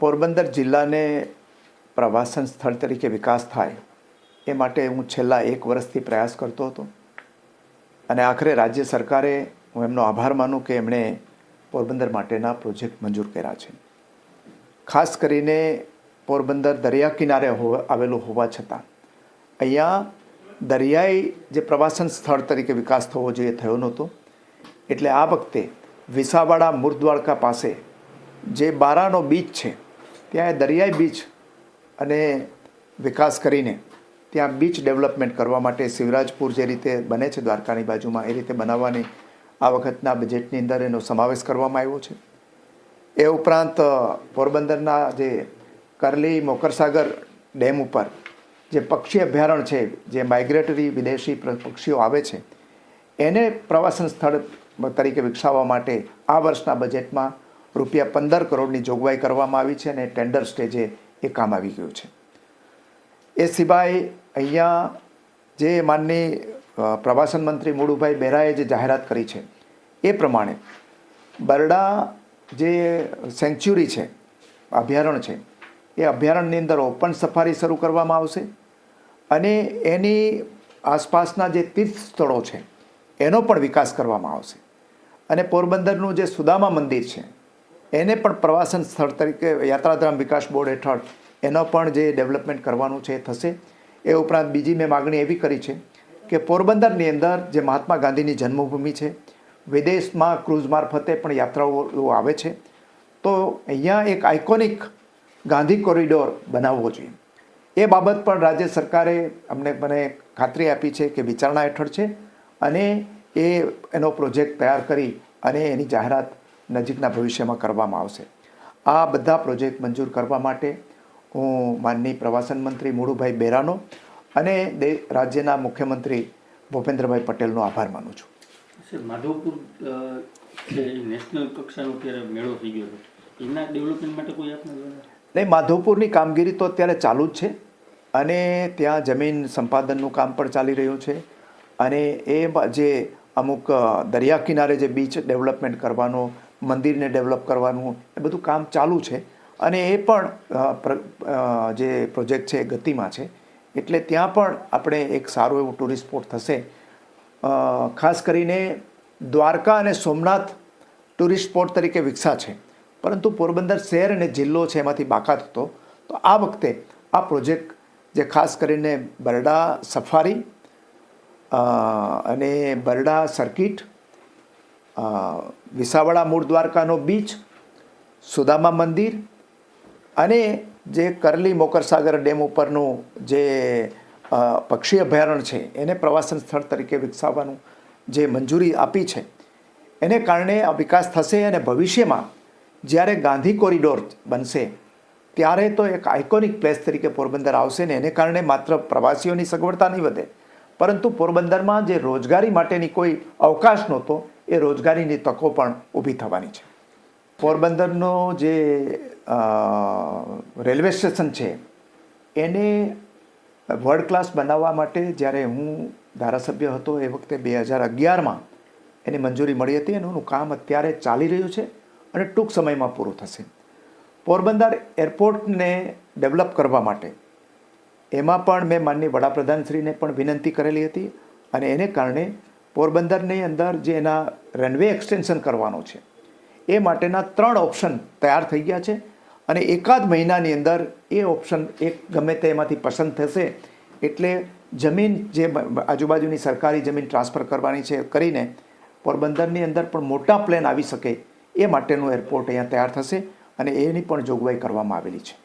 પોરબંદર જિલ્લાને પ્રવાસન સ્થળ તરીકે વિકાસ થાય, એ માટે હું છેલ્લા એક વર્ષથી પ્રયાસ કરતો હતો. અને આખરે રાજ્ય સરકારે હું એમનો આભાર માનું કે એમણે પોરબંદર માટેના પ્રોજેક્ટ મંજૂર કર્યા છે. ખાસ કરીને પોરબંદર દરિયા કિનારે હો- આવેલું હોવા છતાં, અહીંયા દરિયાઈ જે પ્રવાસન સ્થળ તરીકે વિકાસ થવો જોઈએ થયો નહોતો. એટલે આ વખતે વિસાવાડા મૂર્દ્વારકા પાસે જે બારાનો બીચ છે ત્યાં દરિયાઈ બીચ અને વિકાસ કરીને ત્યાં બીચ ડેવલપમેન્ટ કરવા માટે શિવરાજપુર જે રીતે બને છે, દ્વારકાની બાજુમાં, એ રીતે બનાવવાની આ વખતના બજેટની અંદર એનો સમાવેશ કરવામાં આવ્યો છે. એ ઉપરાંત પોરબંદરના જે કરલી મોકરસાગર ડેમ ઉપર જે પક્ષી અભયારણ્ય છે, જે માઇગ્રેટરી વિદેશી પક્ષીઓ આવે છે, એને પ્રવાસન સ્થળ તરીકે વિકસાવવા માટે આ વર્ષના બજેટમાં રૂપિયા પંદર કરોડની જોગવાઈ કરવામાં આવી છે અને ટેન્ડર સ્ટેજે એ કામ આવી ગયું છે. એ સિવાય અહીંયા જે માનની પ્રવાસન મંત્રી મુળુભાઈ બેરાએ જે જાહેરાત કરી છે, એ પ્રમાણે બરડા જે સેન્ચ્યુરી છે અભયારણ્ય છે, એ અભયારણ્યની અંદર ઓપન સફારી શરૂ કરવામાં આવશે અને એની આસપાસના જે તીર્થ સ્થળો છે, એનો પણ વિકાસ કરવામાં આવશે. અને પોરબંદરનું જે સુદામા મંદિર છે એને પણ પ્રવાસન સ્થળ તરીકે યાત્રાધામ વિકાસ બોર્ડ હેઠળ એનો પણ જે ડેવલપમેન્ટ કરવાનું છે એ થશે. એ ઉપરાંત બીજી મેં માગણી એવી કરી છે કે પોરબંદરની અંદર જે મહાત્મા ગાંધીની જન્મભૂમિ છે, વિદેશમાં ક્રૂઝ મારફતે પણ યાત્રાઓ આવે છે, તો અહીંયા એક આઇકોનિક ગાંધી કોરિડોર બનાવવો જોઈએ. એ બાબત પણ રાજ્ય સરકારે અમને મને ખાતરી આપી છે કે વિચારણા હેઠળ છે અને એ એનો પ્રોજેક્ટ તૈયાર કરી અને એની જાહેરાત નજીકના ભવિષ્યમાં કરવામાં આવશે. આ બધા પ્રોજેક્ટ મંજૂર કરવા માટે હું માનની પ્રવાસન મંત્રી મુળુભાઈ બેરાનો અને રાજ્યના મુખ્યમંત્રી ભૂપેન્દ્રભાઈ પટેલનો આભાર માનું છું. માધવપુર નેશનલ કક્ષાનો અત્યારે મેળો થઈ ગયો છે એના ડેવલપમેન્ટ માટે કોઈ આપના નહીં માધવપુરની કામગીરી તો અત્યારે ચાલુ જ છે અને ત્યાં જમીન સંપાદનનું કામ પણ ચાલી રહ્યું છે અને એ જે અમુક દરિયા કિનારે જે બીચ ડેવલપમેન્ટ કરવાનો મંદિરને ડેવલપ કરવાનું, એ બધું કામ ચાલુ છે. અને એ પણ જે પ્રોજેક્ટ છે એ ગતિમાં છે. એટલે ત્યાં પણ આપણે એક સારું એવું ટુરિસ્ટ સ્પોટ થશે. ખાસ કરીને દ્વારકા અને સોમનાથ ટુરિસ્ટ સ્પોટ તરીકે વિકસા છે. પરંતુ પોરબંદર શહેર અને જિલ્લો છે એમાંથી બાકાત હતો. તો આ વખતે આ પ્રોજેક્ટ જે ખાસ કરીને બરડા સફારી અને બરડા સર્કિટ વિસાવડા મૂળ દ્વારકાનો બીચ, સુદામા મંદિર અને જે કરલી મોકરસાગર ડેમ ઉપરનું જે પક્ષી અભયારણ્ય છે, એને પ્રવાસન સ્થળ તરીકે વિકસાવવાનું જે મંજૂરી આપી છે, એને કારણે આ વિકાસ થશે અને ભવિષ્યમાં જ્યારે ગાંધી કોરિડોર બનશે, ત્યારે તો એક આઇકોનિક પ્લેસ તરીકે પોરબંદર આવશે ને એને કારણે માત્ર પ્રવાસીઓની સગવડતા નહીં વધે, પરંતુ પોરબંદરમાં જે રોજગારી માટેની કોઈ અવકાશ નહોતો એ રોજગારીની તકો પણ ઊભી થવાની છે. પોરબંદરનો જે રેલવે સ્ટેશન છે, એને વર્લ્ડ ક્લાસ બનાવવા માટે જ્યારે હું ધારાસભ્ય હતો એ વખતે બે હજાર અગિયારમાં એની મંજૂરી મળી હતી અને એનું કામ અત્યારે ચાલી રહ્યું છે અને ટૂંક સમયમાં પૂરું થશે. પોરબંદર એરપોર્ટને ડેવલપ કરવા માટે એમાં પણ મેં માનની વડાપ્રધાનશ્રીને પણ વિનંતી કરેલી હતી અને એને કારણે પોરબંદરની અંદર જે એના રનવે એક્સટેન્શન કરવાનો છે, એ માટેના ત્રણ ઓપ્શન તૈયાર થઈ ગયા છે અને એકાદ મહિનાની અંદર એ ઓપ્શન એક ગમે તે એમાંથી પસંદ થશે. એટલે જમીન જે આજુબાજુની સરકારી જમીન ટ્રાન્સફર કરવાની છે કરીને પોરબંદરની અંદર પણ મોટા પ્લેન આવી શકે એ માટેનું એરપોર્ટ અહીંયા તૈયાર થશે અને એની પણ જોગવાઈ કરવામાં આવેલી છે.